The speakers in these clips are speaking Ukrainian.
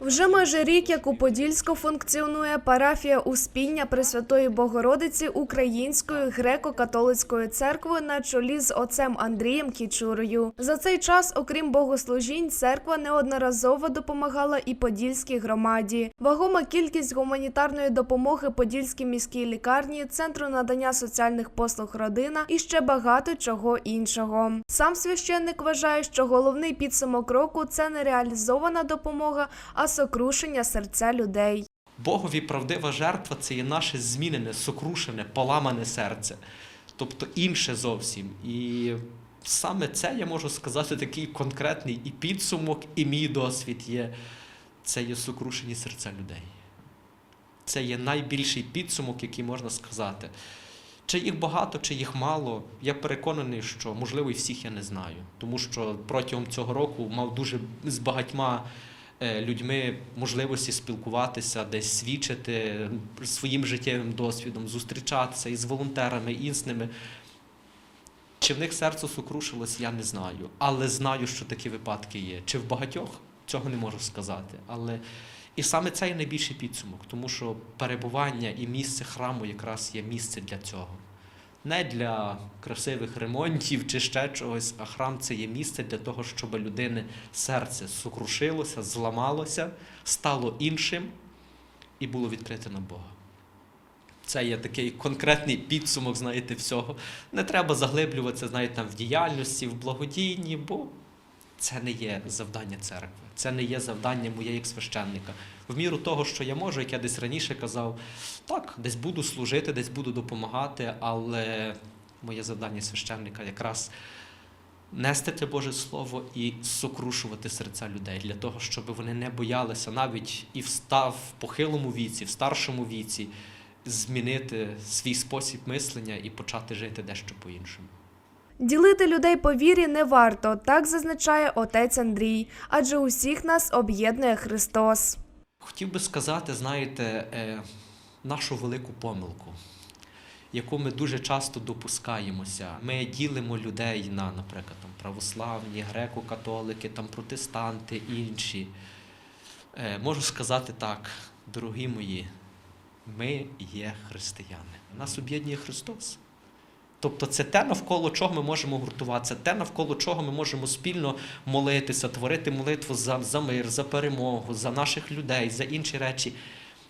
Вже майже рік, як у Подільську функціонує парафія Успіння Пресвятої Богородиці Української греко-католицької церкви на чолі з отцем Андрієм Кічурою. За цей час, окрім богослужінь, церква неодноразово допомагала і Подільській громаді. Вагома кількість гуманітарної допомоги Подільській міській лікарні, центру надання соціальних послуг родина і ще багато чого іншого. Сам священник вважає, що головний підсумок року це не реалізована допомога, а сокрушення серця людей. Богові правдива жертва це є наше змінене, сокрушене, поламане серце, тобто інше зовсім. І саме це я можу сказати такий конкретний і підсумок, і мій досвід є. Це є сокрушені серця людей. Це є найбільший підсумок, який можна сказати. Чи їх багато, чи їх мало, я переконаний, що можливо і всіх я не знаю. Тому що протягом цього року мав дуже з багатьма людьми можливості спілкуватися, десь свідчити своїм життєвим досвідом, зустрічатися із волонтерами, і з ними. Чи в них серце сокрушилось, я не знаю. Але знаю, що такі випадки є. Чи в багатьох цього не можу сказати. Але і саме це є найбільший підсумок, тому що перебування і місце храму якраз є місце для цього. Не для красивих ремонтів чи ще чогось, а храм це є місце для того, щоб людини серце сукрушилося, зламалося, стало іншим і було відкрите на Бога. Це є такий конкретний підсумок, знаєте, всього. Не треба заглиблюватися, знаєте, там в діяльності, в благодійні, бо це не є завдання церкви, це не є завдання моє як священника. В міру того, що я можу, як я десь раніше казав, так, десь буду служити, десь буду допомагати, але моє завдання священника якраз нести те Боже Слово і сокрушувати серця людей для того, щоб вони не боялися навіть і в ста- в похилому віці, в старшому віці змінити свій спосіб мислення і почати жити дещо по-іншому. Ділити людей по вірі не варто, так зазначає отець Андрій, адже усіх нас об'єднує Христос. Хотів би сказати, знаєте, е, нашу велику помилку, яку ми дуже часто допускаємося. Ми ділимо людей на, наприклад, там, православні, греко-католики, там, протестанти, інші. Е, Можу сказати так, дорогі мої, ми є християни. Нас об'єднує Христос. Тобто це те, навколо чого ми можемо гуртуватися, те, навколо чого ми можемо спільно молитися, творити молитву за, за мир, за перемогу, за наших людей, за інші речі.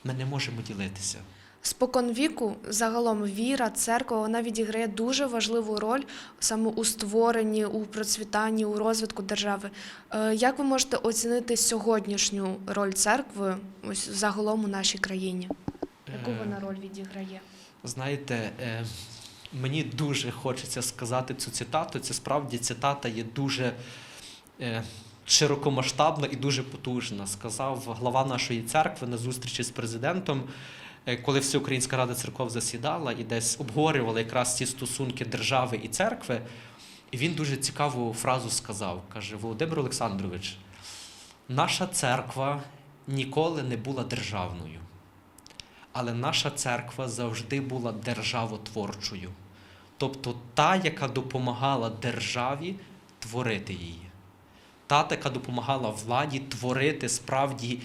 Ми не можемо ділитися. Спокон віку, загалом віра, церква, вона відіграє дуже важливу роль саме у створенні, у процвітанні, у розвитку держави. Е, Як ви можете оцінити сьогоднішню роль церкви ось загалом у нашій країні? Яку Е, вона роль відіграє? Знаєте, е, мені дуже хочеться сказати цю цитату. Це справді цитата є дуже е, широкомасштабна і дуже потужна. Сказав глава нашої церкви на зустрічі з президентом, е, коли Всеукраїнська рада церков засідала і десь обговорювала якраз ці стосунки держави і церкви. І він дуже цікаву фразу сказав: каже: Володимир Олександрович, наша церква ніколи не була державною. Але наша церква завжди була державотворчою. Тобто та, яка допомагала державі творити її. Та, яка допомагала владі творити справді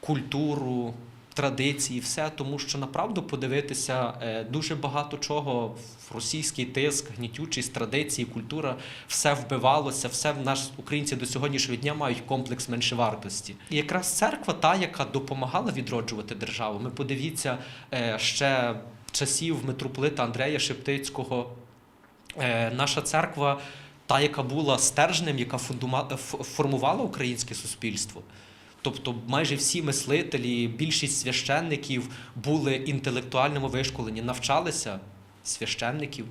культуру, традиції, все, тому що направду подивитися е, дуже багато чого в російський тиск, гнітючість, традиції, культура, все вбивалося, все в нас українці до сьогоднішнього дня мають комплекс меншовартості. І якраз церква та, яка допомагала відроджувати державу. Ми подивіться е, ще часів митрополита Андрея Шептицького. Е, Наша церква, та, яка була стержнем, яка формувала українське суспільство. Тобто майже всі мислителі, більшість священників були інтелектуальному вишколені, навчалися священників,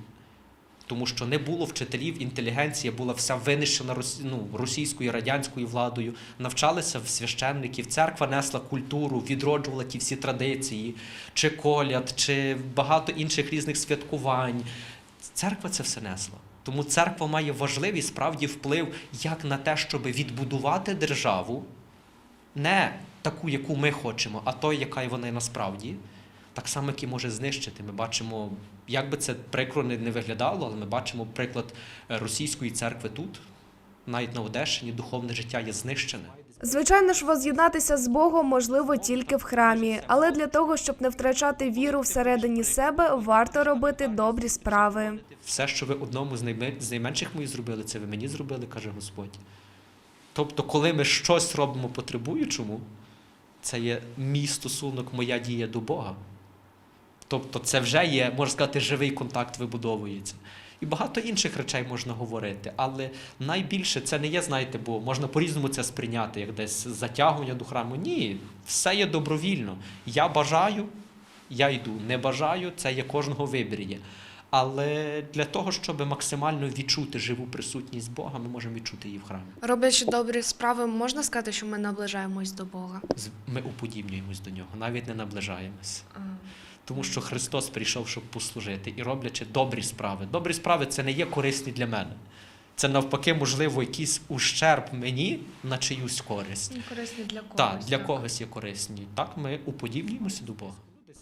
тому що не було вчителів, інтелігенція була вся винищена ну, російською радянською владою. Навчалися в священників, церква несла культуру, відроджувала ті всі традиції, чи коляд, чи багато інших різних святкувань. Церква це все несла. Тому церква має важливий справді вплив як на те, щоб відбудувати державу, не таку, яку ми хочемо, а той, яка вона насправді, так само, як і може знищити. Ми бачимо, як би це прикро не, виглядало, але ми бачимо приклад е, російської церкви тут, навіть на Одещині, духовне життя є знищене. Звичайно ж, воз'єднатися з Богом можливо тільки в храмі, але для того, щоб не втрачати віру всередині себе, варто робити добрі справи. Все, що ви одному з найменших моїх зробили, це ви мені зробили, каже Господь. Тобто, коли ми щось робимо потребуючому, це є мій стосунок, моя дія до Бога. Тобто, це вже є, можна сказати, живий контакт вибудовується. І багато інших речей можна говорити, але найбільше це не є, знаєте, бо можна по-різному це сприйняти, як десь затягування до храму. Ні, все є добровільно. Я бажаю, я йду. Не бажаю, це є кожного вибір. Але для того, щоб максимально відчути живу присутність Бога, ми можемо відчути її в храмі. Роблячи добрі справи, можна сказати, що ми наближаємось до Бога. Ми уподібнюємось до нього, навіть не наближаємось. Тому що Христос прийшов, щоб послужити і роблячи добрі справи. Добрі справи це не є корисні для мене. Це навпаки, можливо, якийсь ущерб мені на чиюсь користь. Корисні для когось. Так, для когось є корисні. Так, ми уподібнюємося до Бога.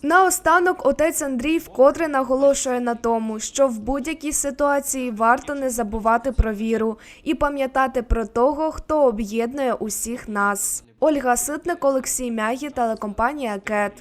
Наостанок отець Андрій вкотре наголошує на тому, що в будь-якій ситуації варто не забувати про віру і пам'ятати про того, хто об'єднує усіх нас. Ольга Ситник, Олексій Мягі, телекомпанія Кет.